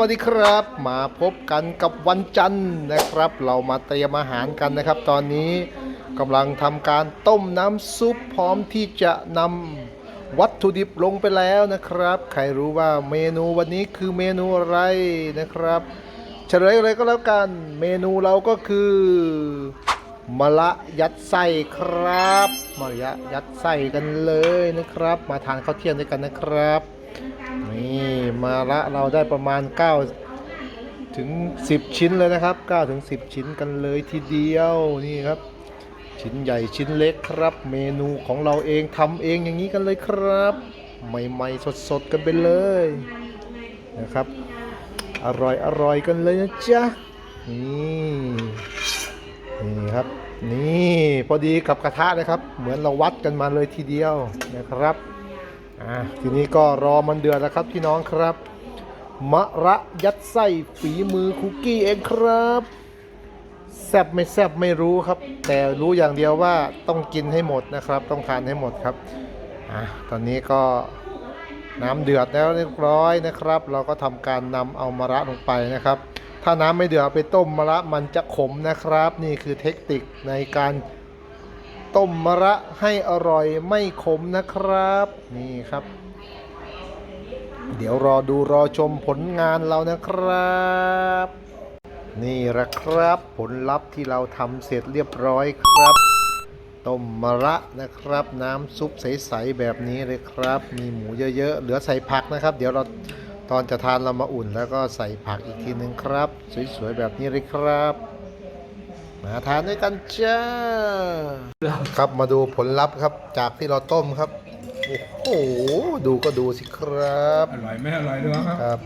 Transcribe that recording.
วัสดีครับ มาพบกันกับวันจันทร์นะครับ เรามาเตรียมอาหารกันนะครับ ตอนนี้กำลังทำการต้มน้ำซุปพร้อมที่จะนำวัตถุดิบลงไปแล้วนะครับ ใครรู้ว่าเมนูวันนี้คือเมนูอะไรนะครับ เฉลยเลยก็แล้วกัน เมนูเราก็คือมะละยัดไส้ครับมะละยัดไส้กันเลยนะครับ มาทานข้าวเที่ยงด้วยกันนะครับ นี่มาละเราได้ประมาณ 9 ถึง 10 ชิ้นเลยนะครับ 9 ถึง 10 ชิ้นกันเลยทีเดียวนี่ครับ ชิ้นใหญ่ชิ้นเล็กครับ เมนูของเราเองทำเองอย่างนี้กันเลยครับ ใหม่ๆสดๆกันไปเลยนะครับ อร่อยอร่อยกันเลยนะจ๊ะนี่นี่ครับ นี่พอดีกับกระทะนะครับ เหมือนเราวัดกันมาเลยทีเดียวนะครับ อะทีนี้ก็รอมันเดือดแล้วครับพี่น้องครับ มะระยัดไส้ฝีมือคุกกี้เองครับแซบไม่แซบไม่รู้ครับ แต่รู้อย่างเดียวว่าต้องกินให้หมดนะครับ ต้องทานให้หมดครับอะตอนนี้ก็น้ำเดือดแล้วเรียบร้อยนะครับ เราก็ทำการนำเอามะระลงไปนะครับ ถ้าน้ำไม่เดือดไปต้มมะระมันจะขมนะครับ นี่คือเทคนิคในการ ต้มมะระให้อร่อยไม่ขมนะครับ นี่ครับ เดี๋ยวรอดูรอชมผลงานเรานะครับ นี่แหละครับผลลัพธ์ที่เราทำเสร็จเรียบร้อยครับต้มมะระนะครับ น้ำซุปใสๆแบบนี้เลยครับ มีหมูเยอะๆเหลือใส่ผักนะครับ เดี๋ยวเราตอนจะทานเรามาอุ่นแล้วก็ใส่ผักอีกทีหนึ่งครับ สวยๆแบบนี้เลยครับาทานด้วยกันจ้าครับมาดูผลลัพธ์ครับจากที่เราต้มครับ โอ้โห ดูก็ดูสิครับ อร่อยไม่อร่อยด้วยครับครับ